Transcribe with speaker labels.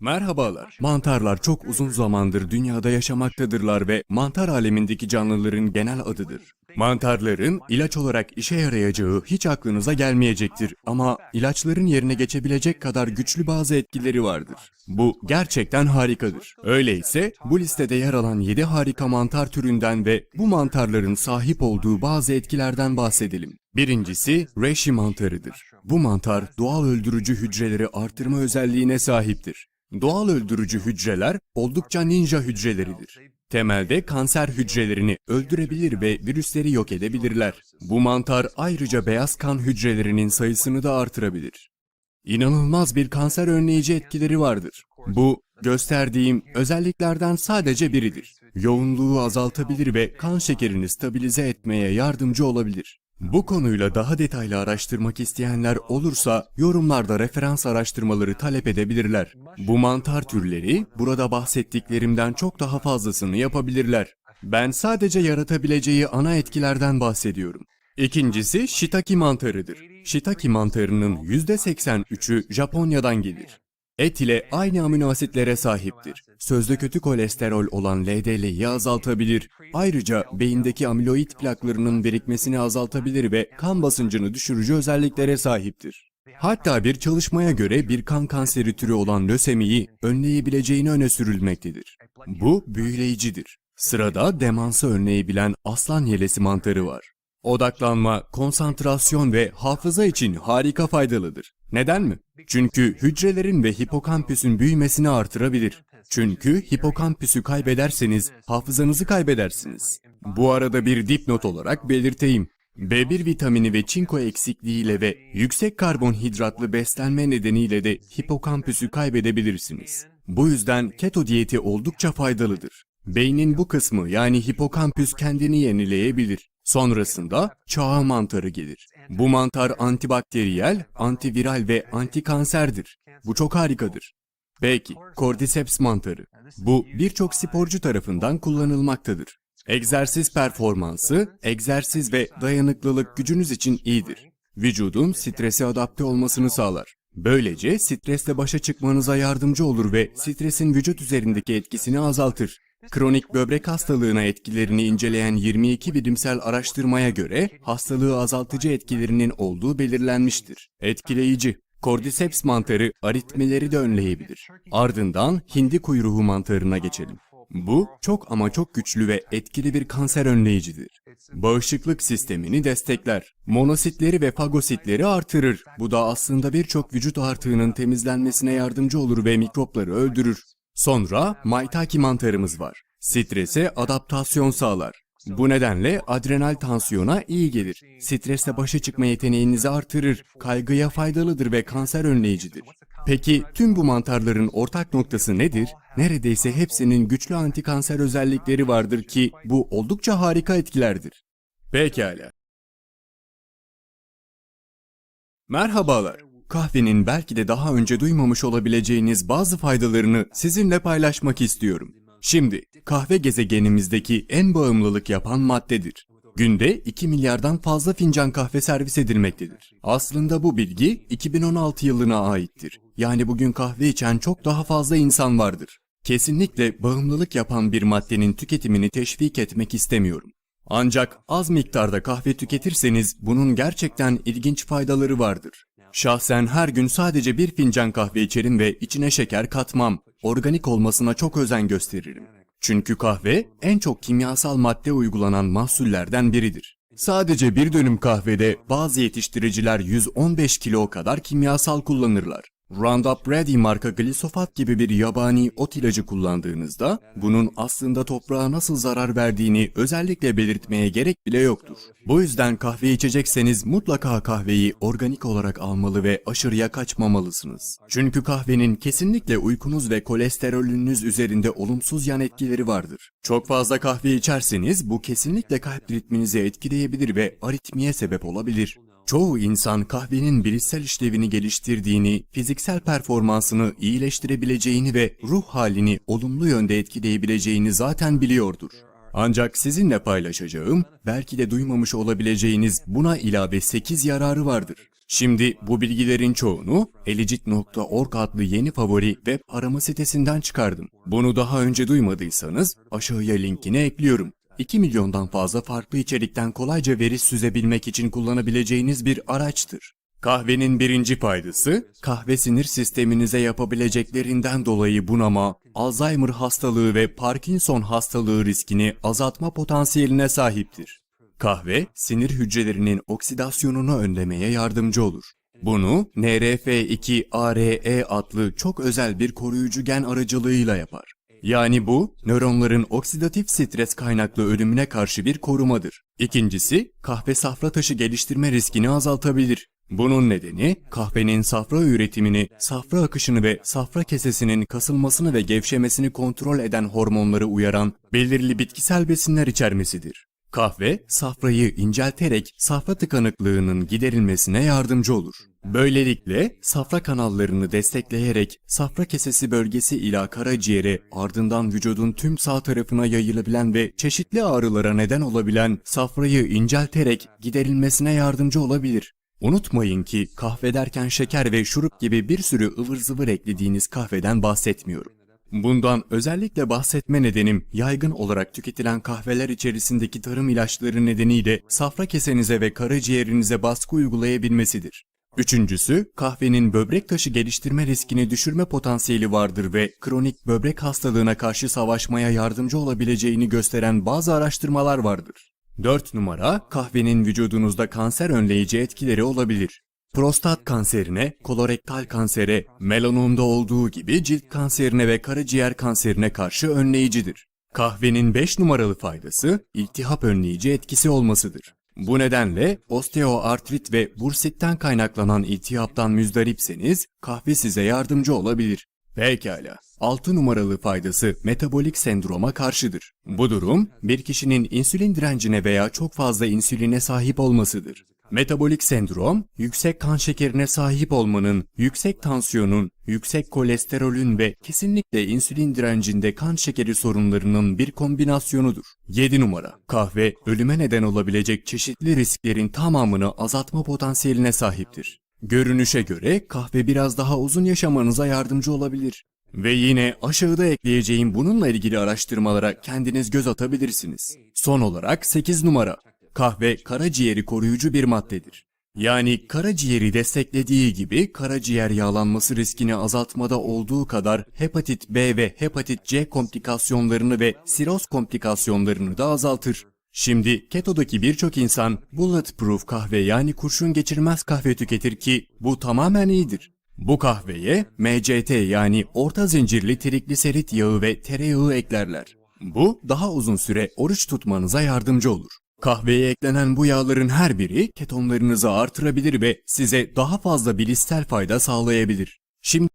Speaker 1: Merhabalar. Mantarlar çok uzun zamandır dünyada yaşamaktadırlar ve mantar alemindeki canlıların genel adıdır. Mantarların ilaç olarak işe yarayacağı hiç aklınıza gelmeyecektir ama ilaçların yerine geçebilecek kadar güçlü bazı etkileri vardır. Bu gerçekten harikadır. Öyleyse bu listede yer alan 7 harika mantar türünden ve bu mantarların sahip olduğu bazı etkilerden bahsedelim. Birincisi reishi mantarıdır. Bu mantar doğal öldürücü hücreleri artırma özelliğine sahiptir. Doğal öldürücü hücreler oldukça ninja hücreleridir. Temelde kanser hücrelerini öldürebilir ve virüsleri yok edebilirler. Bu mantar ayrıca beyaz kan hücrelerinin sayısını da artırabilir. İnanılmaz bir kanser önleyici etkileri vardır. Bu gösterdiğim özelliklerden sadece biridir. Yoğunluğu azaltabilir ve kan şekerini stabilize etmeye yardımcı olabilir. Bu konuyla daha detaylı araştırmak isteyenler olursa yorumlarda referans araştırmaları talep edebilirler. Bu mantar türleri burada bahsettiklerimden çok daha fazlasını yapabilirler. Ben sadece yaratabileceği ana etkilerden bahsediyorum. İkincisi shiitake mantarıdır. Shiitake mantarının %83'ü Japonya'dan gelir. Et ile aynı amino asitlere sahiptir. Sözde kötü kolesterol olan LDL'yi azaltabilir. Ayrıca beyindeki amiloid plaklarının birikmesini azaltabilir ve kan basıncını düşürücü özelliklere sahiptir. Hatta bir çalışmaya göre bir kan kanseri türü olan lösemiyi önleyebileceğini öne sürülmektedir. Bu büyüleyicidir. Sırada demansı önleyebilen aslan yelesi mantarı var. Odaklanma, konsantrasyon ve hafıza için harika faydalıdır. Neden mi? Çünkü hücrelerin ve hipokampüsün büyümesini artırabilir. Çünkü hipokampüsü kaybederseniz hafızanızı kaybedersiniz. Bu arada bir dipnot olarak belirteyim. B1 vitamini ve çinko eksikliğiyle ve yüksek karbonhidratlı beslenme nedeniyle de hipokampüsü kaybedebilirsiniz. Bu yüzden keto diyeti oldukça faydalıdır. Beynin bu kısmı yani hipokampüs kendini yenileyebilir. Sonrasında çağ mantarı gelir. Bu mantar antibakteriyel, antiviral ve antikanserdir. Bu çok harikadır. Peki, Cordyceps mantarı. Bu birçok sporcu tarafından kullanılmaktadır. Egzersiz performansı, egzersiz ve dayanıklılık gücünüz için iyidir. Vücudun strese adapte olmasını sağlar. Böylece stresle başa çıkmanıza yardımcı olur ve stresin vücut üzerindeki etkisini azaltır. Kronik böbrek hastalığına etkilerini inceleyen 22 bilimsel araştırmaya göre hastalığı azaltıcı etkilerinin olduğu belirlenmiştir. Etkileyici. Cordyceps mantarı aritmileri de önleyebilir. Ardından hindi kuyruğu mantarına geçelim. Bu çok ama çok güçlü ve etkili bir kanser önleyicidir. Bağışıklık sistemini destekler. Monositleri ve fagositleri artırır. Bu da aslında birçok vücut artığının temizlenmesine yardımcı olur ve mikropları öldürür. Sonra maitake mantarımız var. Strese adaptasyon sağlar. Bu nedenle adrenal tansiyona iyi gelir. Stresle başa çıkma yeteneğinizi artırır, kaygıya faydalıdır ve kanser önleyicidir. Peki tüm bu mantarların ortak noktası nedir? Neredeyse hepsinin güçlü antikanser özellikleri vardır ki bu oldukça harika etkilerdir. Pekala. Merhabalar. Kahvenin belki de daha önce duymamış olabileceğiniz bazı faydalarını sizinle paylaşmak istiyorum. Şimdi, kahve gezegenimizdeki en bağımlılık yapan maddedir. Günde 2 milyardan fazla fincan kahve servis edilmektedir. Aslında bu bilgi 2016 yılına aittir. Yani bugün kahve içen çok daha fazla insan vardır. Kesinlikle bağımlılık yapan bir maddenin tüketimini teşvik etmek istemiyorum. Ancak az miktarda kahve tüketirseniz bunun gerçekten ilginç faydaları vardır. Şahsen her gün sadece bir fincan kahve içerim ve içine şeker katmam. Organik olmasına çok özen gösteririm. Çünkü kahve en çok kimyasal madde uygulanan mahsullerden biridir. Sadece bir dönüm kahvede bazı yetiştiriciler 115 kilo kadar kimyasal kullanırlar. Roundup Ready marka glisofat gibi bir yabani ot ilacı kullandığınızda bunun aslında toprağa nasıl zarar verdiğini özellikle belirtmeye gerek bile yoktur. Bu yüzden kahve içecekseniz mutlaka kahveyi organik olarak almalı ve aşırıya kaçmamalısınız. Çünkü kahvenin kesinlikle uykunuz ve kolesterolünüz üzerinde olumsuz yan etkileri vardır. Çok fazla kahve içerseniz bu kesinlikle kalp ritminizi etkileyebilir ve aritmiye sebep olabilir. Çoğu insan kahvenin bilişsel işlevini geliştirdiğini, fiziksel performansını iyileştirebileceğini ve ruh halini olumlu yönde etkileyebileceğini zaten biliyordur. Ancak sizinle paylaşacağım, belki de duymamış olabileceğiniz buna ilave 8 yararı vardır. Şimdi bu bilgilerin çoğunu elicit.org adlı yeni favori web arama sitesinden çıkardım. Bunu daha önce duymadıysanız aşağıya linkini ekliyorum. 2 milyondan fazla farklı içerikten kolayca veri süzebilmek için kullanabileceğiniz bir araçtır. Kahvenin birinci faydası, kahve sinir sisteminize yapabileceklerinden dolayı bunama, Alzheimer hastalığı ve Parkinson hastalığı riskini azaltma potansiyeline sahiptir. Kahve, sinir hücrelerinin oksidasyonunu önlemeye yardımcı olur. Bunu NRF2-ARE adlı çok özel bir koruyucu gen aracılığıyla yapar. Yani bu, nöronların oksidatif stres kaynaklı ölümüne karşı bir korumadır. İkincisi, kahve safra taşı geliştirme riskini azaltabilir. Bunun nedeni kahvenin safra üretimini, safra akışını ve safra kesesinin kasılmasını ve gevşemesini kontrol eden hormonları uyaran belirli bitkisel besinler içermesidir. Kahve, safrayı incelterek safra tıkanıklığının giderilmesine yardımcı olur. Böylelikle safra kanallarını destekleyerek safra kesesi bölgesi ila karaciğere ardından vücudun tüm sağ tarafına yayılabilen ve çeşitli ağrılara neden olabilen safrayı incelterek giderilmesine yardımcı olabilir. Unutmayın ki kahve derken şeker ve şurup gibi bir sürü ıvır zıvır eklediğiniz kahveden bahsetmiyorum. Bundan özellikle bahsetme nedenim yaygın olarak tüketilen kahveler içerisindeki tarım ilaçları nedeniyle safra kesenize ve karaciğerinize baskı uygulayabilmesidir. Üçüncüsü, kahvenin böbrek taşı geliştirme riskini düşürme potansiyeli vardır ve kronik böbrek hastalığına karşı savaşmaya yardımcı olabileceğini gösteren bazı araştırmalar vardır. 4 numara, kahvenin vücudunuzda kanser önleyici etkileri olabilir. Prostat kanserine, kolorektal kansere, melanomda olduğu gibi cilt kanserine ve karaciğer kanserine karşı önleyicidir. Kahvenin 5 numaralı faydası, iltihap önleyici etkisi olmasıdır. Bu nedenle osteoartrit ve bursitten kaynaklanan iltihaptan müzdaripseniz kahve size yardımcı olabilir. Pekala. 6 numaralı faydası metabolik sendroma karşıdır. Bu durum bir kişinin insülin direncine veya çok fazla insüline sahip olmasıdır. Metabolik sendrom, yüksek kan şekerine sahip olmanın, yüksek tansiyonun, yüksek kolesterolün ve kesinlikle insülin direncinde kan şekeri sorunlarının bir kombinasyonudur. 7 numara. Kahve, ölüme neden olabilecek çeşitli risklerin tamamını azaltma potansiyeline sahiptir. Görünüşe göre kahve biraz daha uzun yaşamanıza yardımcı olabilir. Ve yine aşağıda ekleyeceğim bununla ilgili araştırmalara kendiniz göz atabilirsiniz. Son olarak 8 numara. Kahve karaciğeri koruyucu bir maddedir. Yani karaciğeri desteklediği gibi karaciğer yağlanması riskini azaltmada olduğu kadar hepatit B ve hepatit C komplikasyonlarını ve siroz komplikasyonlarını da azaltır. Şimdi ketodaki birçok insan bulletproof kahve yani kurşun geçirmez kahve tüketir ki bu tamamen iyidir. Bu kahveye MCT yani orta zincirli trigliserit yağı ve tereyağı eklerler. Bu daha uzun süre oruç tutmanıza yardımcı olur. Kahveye eklenen bu yağların her biri ketonlarınızı artırabilir ve size daha fazla bilişsel fayda sağlayabilir. Şimdi